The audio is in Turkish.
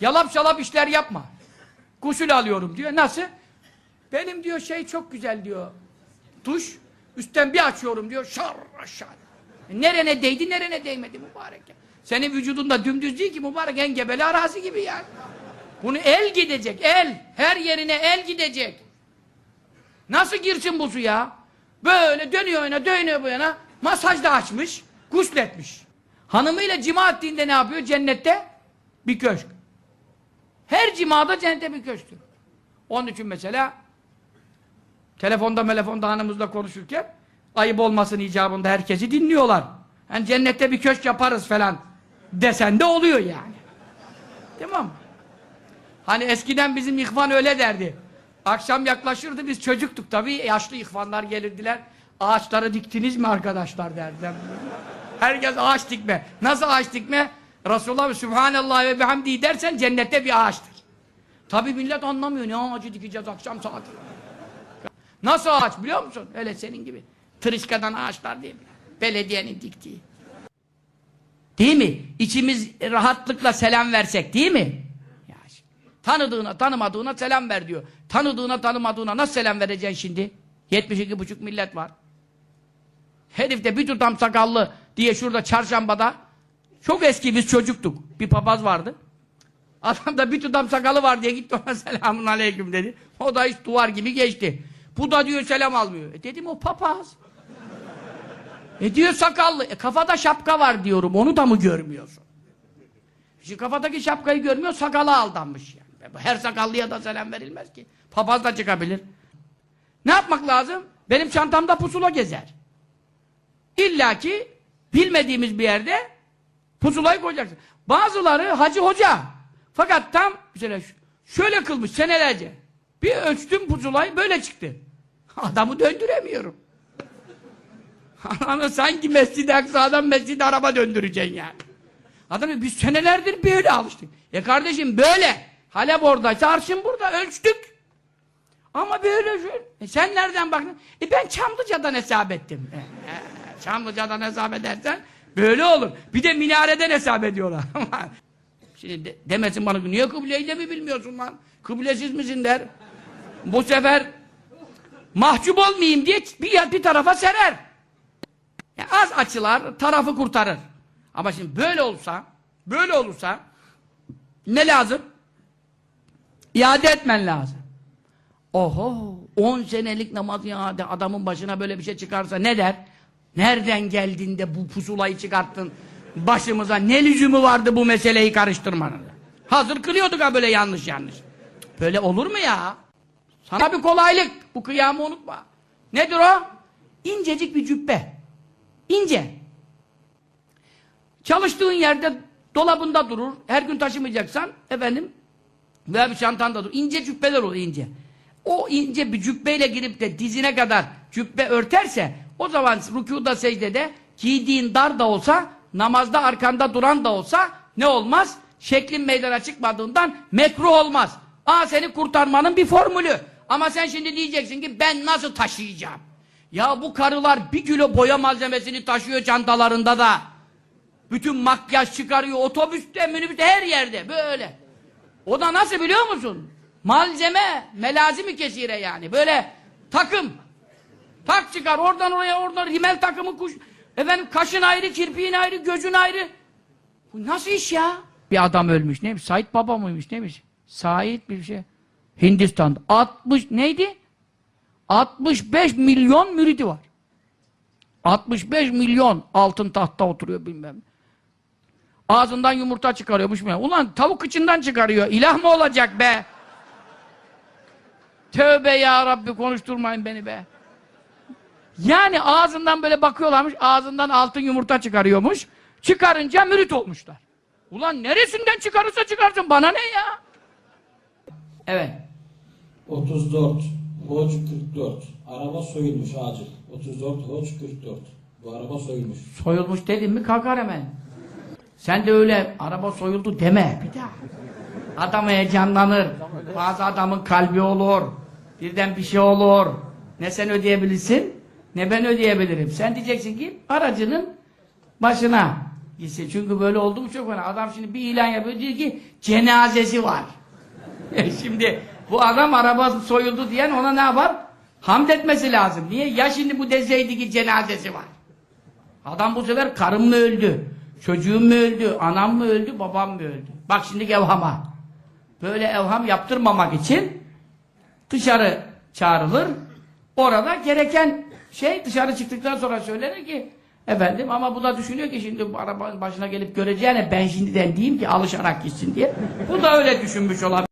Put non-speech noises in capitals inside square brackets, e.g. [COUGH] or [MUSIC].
Yalap şalap işler yapma. Gusül alıyorum diyor. Nasıl? Benim diyor şey çok güzel diyor. Tuş. Üstten bir açıyorum diyor. Şar aşağı. E, nerene değdi nerene değmedi mübarek ya. Senin vücudunda dümdüz değil ki mübarek engebeli arazi gibi yani. Bunu el gidecek el. Her yerine el gidecek. Nasıl girsin bu suya? Böyle dönüyor yana dönüyor bu yana. Masaj da açmış. Gusletmiş. Hanımıyla cima ettiğinde ne yapıyor? Cennette bir köşk. Cimada cennette bir köşktür. Onun için mesela telefonda telefonda hanımızla konuşurken ayıp olmasın icabında herkesi dinliyorlar. Yani cennette bir köşk yaparız falan desen de oluyor yani. Tamam mı? Hani eskiden bizim ihvan öyle derdi. Akşam yaklaşırdı biz çocuktuk tabii. Yaşlı ihvanlar gelirdiler. Ağaçları diktiniz mi arkadaşlar derdiler. Herkes ağaç dikme. Nasıl ağaç dikme? Resulullah Sübhanallah ve bihamdi dersen cennette bir ağaçtır. Tabii millet anlamıyor. Ne ağacı dikeceğiz akşam saati. Nasıl ağaç biliyor musun? Öyle senin gibi. Tırışkadan ağaçlar değil mi? Belediyenin diktiği. Değil mi? İçimiz rahatlıkla selam versek değil mi? Ya tanıdığına tanımadığına selam ver diyor. Tanıdığına tanımadığına nasıl selam vereceksin şimdi? 72,5 millet var. Herif de bir tutam sakallı diye şurada çarşambada çok eski biz çocuktuk. Bir papaz vardı. Adam da bir tutam sakalı var diye gitti ona [LAUGHS] selamun aleyküm dedi. O da hiç duvar gibi geçti. Bu da diyor selam almıyor. E dedim o papaz. E diyor sakallı. E kafada şapka var diyorum. Onu da mı görmüyorsun? Şimdi kafadaki şapkayı görmüyor, sakala aldanmış yani. Her sakallıya da selam verilmez ki. Papaz da çıkabilir. Ne yapmak lazım? Benim çantamda pusula gezer. İlla ki bilmediğimiz bir yerde pusulayı koyacaksın. Bazıları hacı hoca. Fakat tam mesela şöyle kılmış senelerce. Bir ölçtüm pusulayı böyle çıktı. [LAUGHS] Adamı döndüremiyorum. [LAUGHS] Ananı sanki Mescid-i Aksa'dan Mescid-i Araba döndüreceksin yani. Adam biz senelerdir böyle alıştık. E kardeşim böyle. Halep oradaysa arşın burada ölçtük. Ama böyle şu. E sen nereden baktın? E ben Çamlıca'dan hesap ettim. E, e, Çamlıca'dan hesap edersen böyle olur. Bir de minareden hesap ediyorlar. [LAUGHS] Şimdi de, demesin bana niye kıbleyi de mi bilmiyorsun lan? Kıblesiz misin der. Bu sefer mahcup olmayayım diye bir, bir tarafa serer. Ya az açılar tarafı kurtarır. Ama şimdi böyle olsa, böyle olursa ne lazım? İade etmen lazım. Oho, 10 senelik namaz iade adamın başına böyle bir şey çıkarsa ne der? Nereden geldin de bu pusulayı çıkarttın başımıza? Ne lüzumu vardı bu meseleyi karıştırmanın? Hazır kılıyorduk ha böyle yanlış yanlış. Böyle olur mu ya? Sana bir kolaylık. Bu kıyamı unutma. Nedir o? İncecik bir cübbe. İnce. Çalıştığın yerde dolabında durur. Her gün taşımayacaksan efendim veya bir çantanda durur. İnce cübbeler olur ince. O ince bir cübbeyle girip de dizine kadar cübbe örterse o zaman rükuda secdede giydiğin dar da olsa namazda arkanda duran da olsa ne olmaz? Şeklin meydana çıkmadığından mekruh olmaz. Aa seni kurtarmanın bir formülü. Ama sen şimdi diyeceksin ki ben nasıl taşıyacağım? Ya bu karılar bir kilo boya malzemesini taşıyor çantalarında da. Bütün makyaj çıkarıyor otobüste, minibüste her yerde böyle. O da nasıl biliyor musun? Malzeme, melazimi kesire yani. Böyle takım. Tak çıkar oradan oraya oradan rimel takımı kuş. Efendim kaşın ayrı, kirpiğin ayrı, gözün ayrı. Bu nasıl iş ya? Bir adam ölmüş neymiş? Said Baba mıymış neymiş? Said bir şey. Hindistan'da. 60 neydi? 65 milyon müridi var. 65 milyon altın tahtta oturuyor bilmem. Ağzından yumurta çıkarıyormuş mu? Ulan tavuk içinden çıkarıyor. İlah mı olacak be? Tövbe ya Rabbi konuşturmayın beni be. Yani ağzından böyle bakıyorlarmış, ağzından altın yumurta çıkarıyormuş. Çıkarınca mürit olmuşlar. Ulan neresinden çıkarırsa çıkarsın bana ne ya? Evet. 34, Hoç 44. Araba soyulmuş acil. 34, Hoç 44. Bu araba soyulmuş. Soyulmuş dedim mi kalkar hemen. Sen de öyle araba soyuldu deme bir daha. Adam heyecanlanır. Bazı adamın kalbi olur. Birden bir şey olur. Ne sen ödeyebilirsin ne ben ödeyebilirim. Sen diyeceksin ki aracının başına Gitsin. Çünkü böyle oldu mu çok fena. Adam şimdi bir ilan yapıyor diyor ki cenazesi var. [LAUGHS] Şimdi bu adam araba soyuldu diyen ona ne yapar? Hamd etmesi lazım. Niye? Ya şimdi bu deseydi ki cenazesi var. Adam bu sefer karım mı öldü? Çocuğum mu öldü? Anam mı öldü? Babam mı öldü? Bak şimdi evhama. Böyle evham yaptırmamak için dışarı çağrılır. Orada gereken şey dışarı çıktıktan sonra söylenir ki efendim ama bu da düşünüyor ki şimdi bu arabanın başına gelip göreceğine ben şimdiden diyeyim ki alışarak gitsin diye. Bu da öyle düşünmüş olabilir.